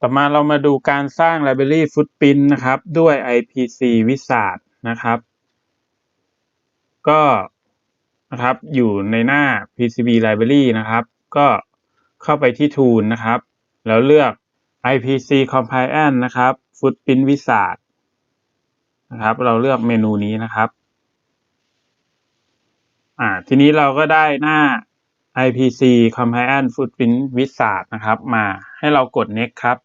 ต่อมาเรามาดูการสร้าง Library Footprint นะครับ ด้วย IPC Wizard นะครับ ก็นะครับอยู่ในหน้า PCB Library นะครับ ก็เข้าไปที่ Tool นะครับ แล้วเลือก IPC Compliant นะครับ Footprint Wizard นะครับ เราเลือกเมนูนี้นะครับอ่าทีนี้เราก็ได้หน้า IPC Compliant Footprint Wizard นะครับ มาให้เรากด Next ครับ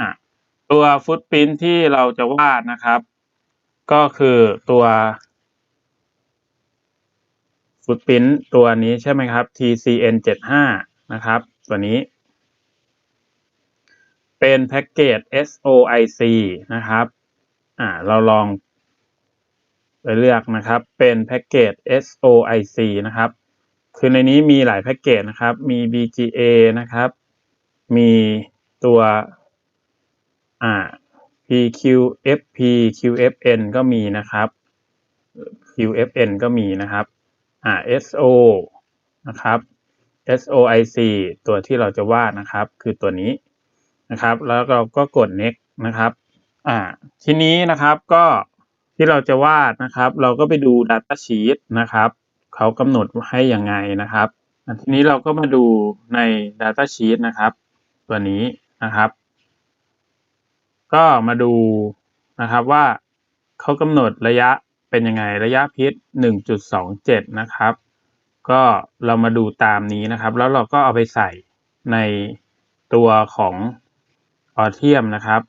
อะ ตัว Footprint ที่เราจะวาดนะครับ ก็คือตัว Footprint ตัวนี้ใช่ไหมครับ TCN 75นะครับ ตัวนี้ เป็นแพ็กเกจ SOIC นะครับอ่าเราลองไปเลือกนะครับ เป็นแพ็กเกจ SOIC นะครับ คือในนี้มีหลายแพ็กเกจนะครับ มี BGA นะครับ มีตัว อ่า PQFP QFN ก็มีนะครับ QFN ก็มีนะครับอ่า SO นะครับ SOIC ตัวที่เราจะวาดนะครับ คือตัวนี้นะครับ แล้วเราก็กด next นะครับอ่าทีนี้นะครับก็ที่เราจะวาดนะครับ เราก็ไปดู data sheet นะครับเขากำหนดให้ยังไงนะครับทีนี้เราก็มาดูใน data sheet นะครับ ตัวนี้นะครับ ก็มาดูนะครับว่าเขากำหนดระยะเป็นยังไงระยะพิษ 1.27 นะครับ ก็เรามาดูตามนี้นะครับ แล้วเราก็เอาไปใส่ในตัวของออเทียมนะครับ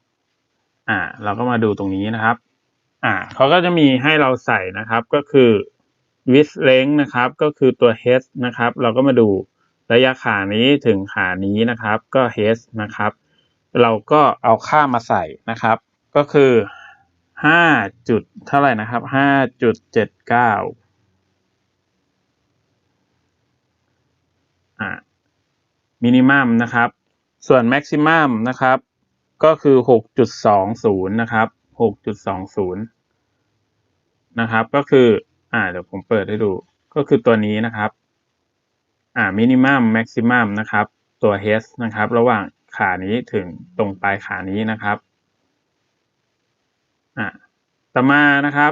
อ่า เราก็มาดูตรงนี้นะครับ อ่าเขาก็จะมีให้เราใส่นะครับก็คือ with length นะครับ ก็คือตัว h นะครับ เราก็มาดูระยะขานี้ถึงขานี้นะครับ ก็ h นะครับ เราก็เอาค่ามาใส่นะครับ ก็คือห้าจุดเท่าไหร่นะครับห้าจุดเจ็ดเก้าอ่ามินิมัมนะครับ ส่วนแม็กซิมัมนะครับ ก็คือหกจุดสองศูนย์นะครับหกจุดสองศูนย์นะครับ ก็คืออ่าเดี๋ยวผมเปิดให้ดู ก็คือตัวนี้นะครับ อ่ามินิมัมแม็กซิมัมนะครับ ตัว h นะครับ ระหว่าง ขานี้ถึงตรงปลายขานี้นะครับอ่าต่อมานะครับ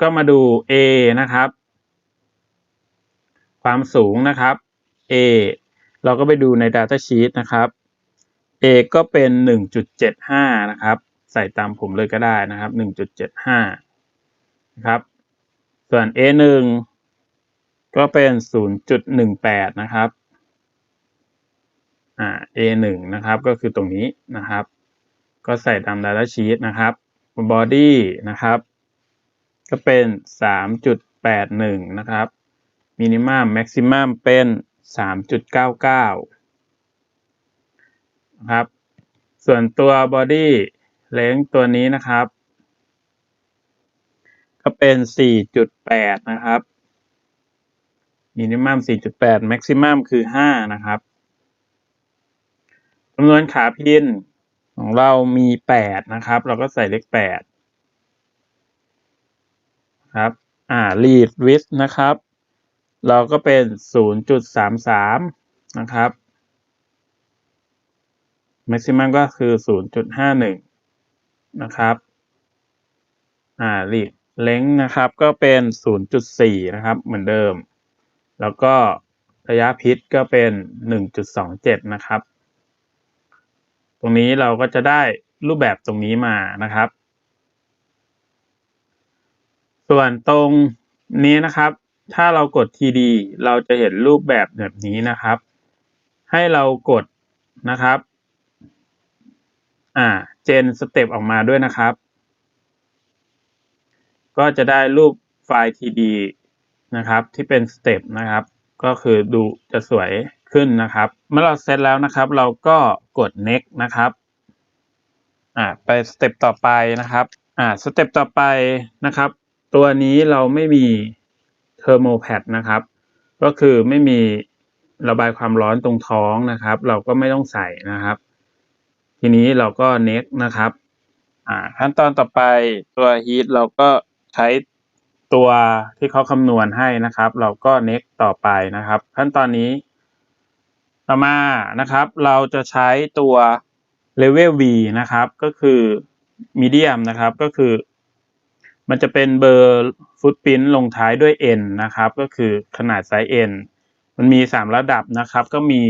ก็มาดู A นะครับ ความสูงนะครับ A เราก็ไปดูใน Data Sheet นะครับ A ก็เป็น 1.75 นะครับ ใส่ตามผมเลยก็ได้นะครับ 1.75 นะครับ ส่วน A1 ก็เป็น 0.18 นะครับ อ่า A1 นะครับก็คือตรงนี้นะครับ ก็ใส่ตาม Data Sheet นะครับ Body นะครับ ก็เป็น 3.81 นะครับ Minimum Maximum เป็น 3.99 นะครับ ส่วนตัว Body Length ตัวนี้นะครับ ก็เป็น 4.8 นะครับ Minimum 4.8 Maximum คือ 5 นะครับ จำนวนขาพินของเรามีแปดนะครับ เราก็ใส่เลขแปดครับ อ่า lead width นะครับ เราก็เป็นศูนย์จุดสามสามนะครับ maximum ก็คือศูนย์จุดห้าหนึ่งนะครับ อ่า lead length นะครับ ก็เป็นศูนย์จุดสี่นะครับ เหมือนเดิม แล้วก็ระยะพิษก็เป็นหนึ่งจุดสองเจ็ดนะครับ รงนี้เราก็จะได้รูปแบบตรงนี้มานะครับ ส่วนตรงนี้นะครับ ถ้าเรากด TD เราจะเห็นรูปแบบแบบนี้นะครับ ให้เรากดนะครับอ่าเจนสเต็ปออกมาด้วยนะครับ ก็จะได้รูปไฟล์ TD นะครับ ที่เป็นสเต็ปนะครับ ก็คือดูจะสวย ขึ้นนะครับ เมื่อเราเซตแล้วนะครับ เราก็กด next นะครับอ่าไปสเต็ปต่อไปนะครับอ่าสเต็ปต่อไปนะครับ ตัวนี้เราไม่มีเทอร์โมแพดนะครับ ก็คือไม่มีระบายความร้อนตรงท้องนะครับ เราก็ไม่ต้องใส่นะครับ ทีนี้เราก็ next นะครับอ่าขั้นตอนต่อไปตัว heat เราก็ใช้ตัวที่เขาคำนวณให้นะครับ เราก็ next ต่อไปนะครับ ขั้นตอนนี้ ต่อมานะครับ เราจะใช้ตัว level V นะครับ ก็คือ medium นะครับ ก็คือ มันจะเป็นเบอร์ฟุตพิ้นลงท้ายด้วย n นะครับ ก็คือขนาดไซส์ n มันมีสามระดับนะครับ ก็มี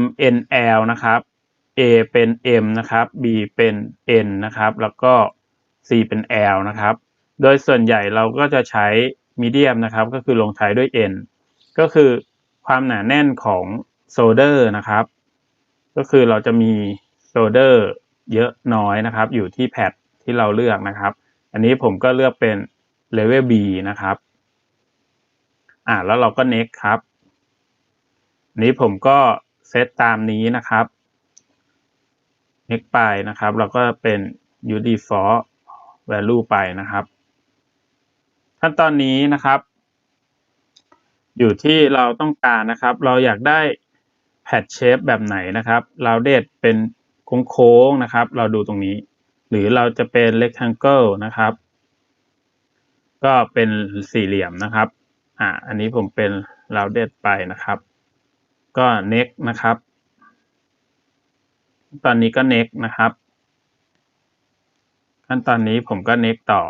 m n l นะครับ a เป็น m นะครับ b เป็น n นะครับ แล้วก็ c เป็น l นะครับ โดยส่วนใหญ่เราก็จะใช้ medium นะครับ ก็คือลงท้ายด้วย n ก็คือ ความหนาแน่นของโซเดอร์นะครับ ก็คือเราจะมีโซเดอร์เยอะน้อยนะครับ อยู่ที่แพดที่เราเลือกนะครับ อันนี้ผมก็เลือกเป็น level B นะครับ อ่าแล้วเราก็ next ครับอันนี้ผมก็เซตตามนี้นะครับ next ไปนะครับ เราก็เป็น u default value ไปนะครับ ขั้นตอนนี้นะครับ อยู่ที่เราต้องการนะครับ เราอยากได้แพดเชฟแบบไหนนะครับ เราเดดเป็นโค้งๆนะครับ เราดูตรงนี้ หรือเราจะเป็น rectangle นะครับ ก็เป็นสี่เหลี่ยมนะครับ อ่าอันนี้ผมเป็น rounded ไปนะครับ ก็ next นะครับ ตอนนี้ก็ next นะครับ ขั้นตอนนี้ผมก็ next ต่อ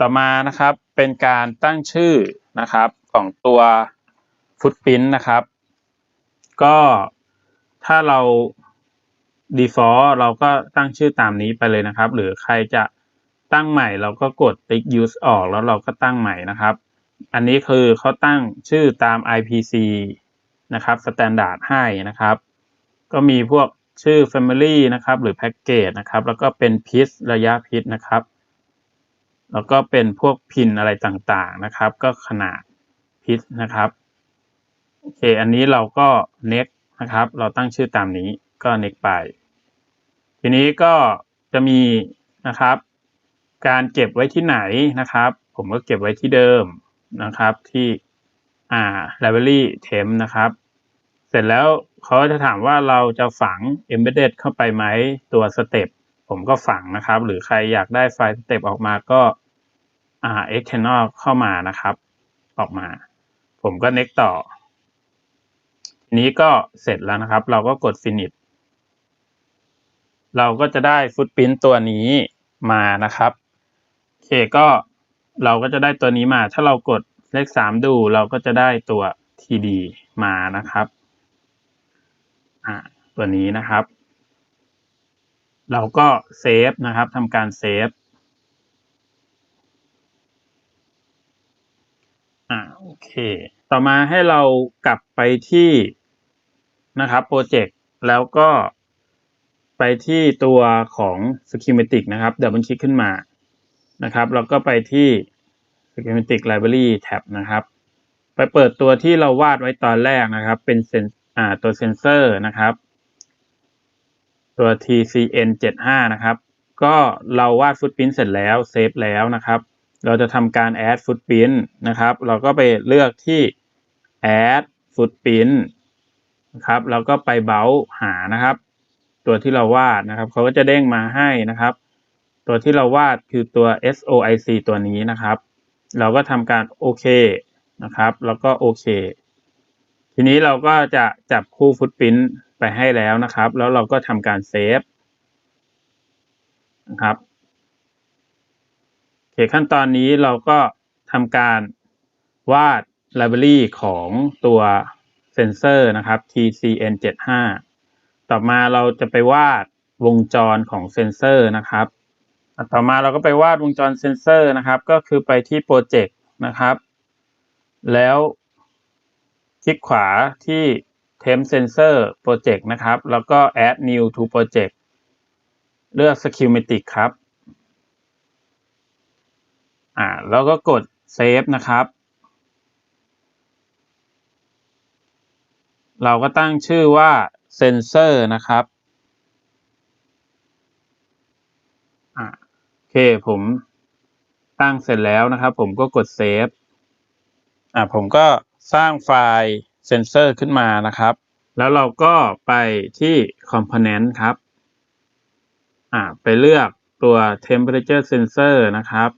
ต่อมานะครับ เป็นการตั้งชื่อนะครับ ของตัว footprint นะครับ ก็ถ้าเรา default เราก็ตั้งชื่อตามนี้ไปเลยนะครับ หรือใครจะตั้งใหม่เราก็กดติ๊ก use ออกแล้วเราก็ตั้งใหม่นะครับ อันนี้คือเขาตั้งชื่อตาม IPC นะครับ standard ให้นะครับ ก็มีพวกชื่อ family นะครับ หรือ package นะครับ แล้วก็เป็น p i s ระยะ p i s นะครับ แล้วก็เป็นพวกพินอะไรต่างๆนะครับ ก็ขนาด piece นะครับโอเคอันนี้เราก็ next นะครับ เราตั้งชื่อตามนี้ก็ next ไป ทีนี้ก็จะมีนะครับ การเก็บไว้ที่ไหนนะครับ ผมก็เก็บไว้ที่เดิมนะครับที่อ่า library temp นะครับ เสร็จแล้วเขาจะถามว่าเราจะฝัง embedded เข้าไปไหมตัว step ผมก็ฝังนะครับ หรือใครอยากได้ไฟล์ step ออกมาก็อ่า external เข้ามานะครับ ออกมา ผมก็ next ต่อทีนี้ก็เสร็จแล้วนะครับ เราก็กด finish เราก็จะได้ footprint ตัวนี้มานะครับโอเคก็เราก็จะได้ตัวนี้มา ถ้าเรากดเลขสามดู เราก็จะได้ตัว td มานะครับอ่าตัวนี้นะครับ เราก็เซฟนะครับทำการเซฟ อ่าโอเค ต่อมาให้เรากลับไปที่นะครับโปรเจกต์แล้วก็ไปที่ตัวของ schematic นะครับเดี๋ยวมันคลิกขึ้นมานะครับ แล้วก็ไปที่ schematic library tab นะครับ ไปเปิดตัวที่เราวาดไว้ตอนแรกนะครับ เป็นเซนอ่าตัวเซนเซอร์นะครับ ตัว TCN 75 นะครับ ก็เราวาดฟุตพิ้นเสร็จแล้วเซฟแล้วนะครับ เราจะทำการ add footprint นะครับ เราก็ไปเลือกที่ add footprint นะครับแล้วก็ไปเบราว์หานะครับ ตัวที่เราวาดนะครับเขาก็จะเด้งมาให้นะครับ ตัวที่เราวาดคือตัว SOIC ตัวนี้นะครับ เราก็ทำการโอเคนะครับ แล้วก็โอเค ทีนี้เราก็จะจับคู่ฟุตพิ้นไปให้แล้วนะครับ แล้วเราก็ทำการเซฟนะครับ ขั้นตอนนี้เราก็ทำการวาด library ของตัวเซนเซอร์นะครับ TCN 75 ต่อมาเราจะไปวาดวงจรของเซนเซอร์นะครับ ต่อมาเราก็ไปวาดวงจรเซนเซอร์นะครับ ก็คือไปที่โปรเจกต์นะครับ แล้วคลิกขวาที่ temp sensor project นะครับ แล้วก็ add new to project เลือก schematic ครับ อ่าแล้วก็กด save นะครับ เราก็ตั้งชื่อว่า sensor นะครับอ่าโอเคผมตั้งเสร็จแล้วนะครับ ผมก็กด save อ่าผมก็สร้างไฟล์เซนเซอร์ขึ้นมานะครับ แล้วเราก็ไปที่ component ครับอ่าไปเลือกตัว temperature sensor นะครับ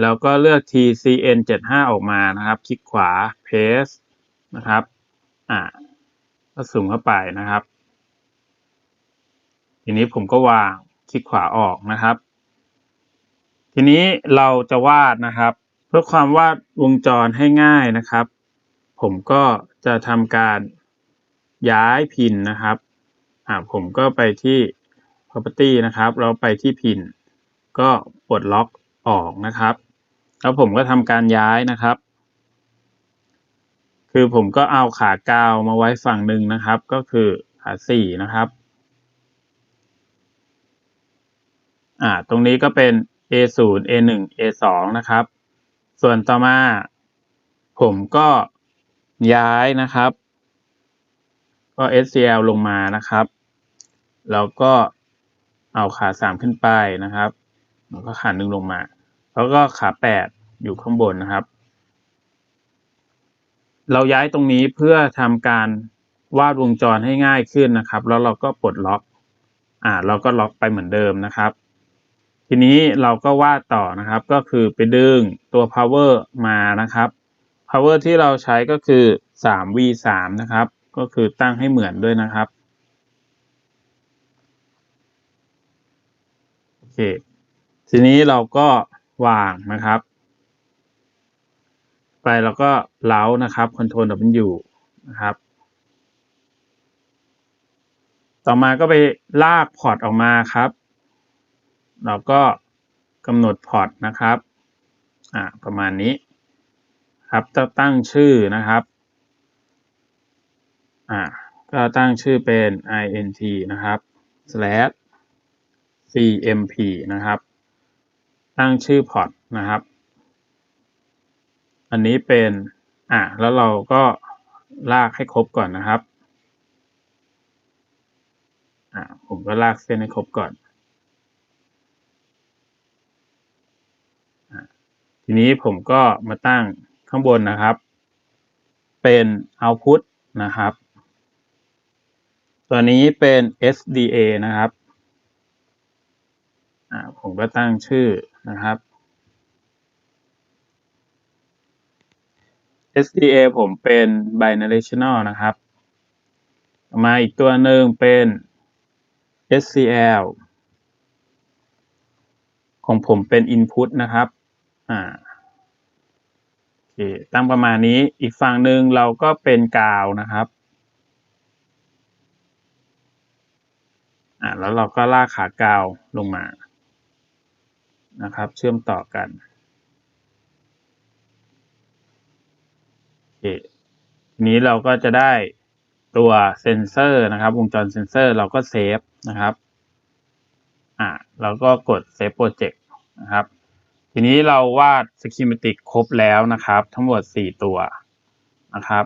แล้วก็เลือก tcn 7 5 ออกมานะครับ คลิกขวา paste นะครับ อ่าก็สุ่มเข้าไปนะครับ ทีนี้ผมก็วางคลิกขวาออกนะครับ ทีนี้เราจะวาดนะครับ เพื่อความวาดวงจรให้ง่ายนะครับ ผมก็จะทำการย้ายพินนะครับ อ่าผมก็ไปที่ property นะครับแล้วไปที่พิน ก็ปลดล็อก ออกนะครับ แล้วผมก็ทำการย้ายนะครับ คือผมก็เอาขากาวมาไว้ฝั่งหนึ่งนะครับ ก็คือขาสี่นะครับอ่าตรงนี้ก็เป็น A0 A1 A2 นะครับ ส่วนต่อมา ผมก็ย้ายนะครับ ก็ SCL ลงมานะครับ แล้วก็เอาขาสามขึ้นไปนะครับ แล้วก็ขาหนึ่งลงมา แล้วก็ขาแปดอยู่ข้างบนนะครับ เราย้ายตรงนี้เพื่อทำการวาดวงจรให้ง่ายขึ้นนะครับ แล้วเราก็ปลดล็อก อ่า เราก็ล็อกไปเหมือนเดิมนะครับ ทีนี้เราก็วาดต่อนะครับ ก็คือไปดึงตัว power มานะครับ power ที่เราใช้ก็คือ 3v 3นะครับ ก็คือตั้งให้เหมือนด้วยนะครับโอเค ทีนี้เราก็วางนะครับ ไปแล้วก็เล้านะครับ Ctrl W นะครับ ต่อมาก็ไปลากพอร์ตออกมาครับ เราก็กำหนดพอร์ตนะครับ อ่า ประมาณนี้ ครับจะตั้งชื่อนะครับ อ่า ก็ตั้งชื่อเป็น int นะครับ slash cmp นะครับ ตั้งชื่อพอร์ตนะครับ อันนี้เป็นอ่าแล้วเราก็ลากให้ครบก่อนนะครับอ่าผมก็ลากเส้นให้ครบก่อนทีนี้ผมก็มาตั้งข้างบนนะครับ เป็น output นะครับ ตัวนี้เป็น SDA นะครับอ่าผมก็ตั้งชื่อ นะครับ SDA ผมเป็น binational นะครับมาอีกตัวหนึ่งเป็น SCL ของผมเป็น input นะครับ อ่าโอเคตั้งประมาณนี้ อีกฝั่งหนึ่งเราก็เป็นกาวนะครับ อ่าแล้วเราก็ลากขากาวลงมา นะครับ เชื่อมต่อกันโอเคทีนี้เราก็จะได้ตัวเซนเซอร์นะครับ วงจรเซนเซอร์เราก็เซฟนะครับอ่าเราก็กดเซฟโปรเจกต์นะครับ ทีนี้เราวาดสกิมติกครบแล้วนะครับ ทั้งหมด 4 ตัวนะครับ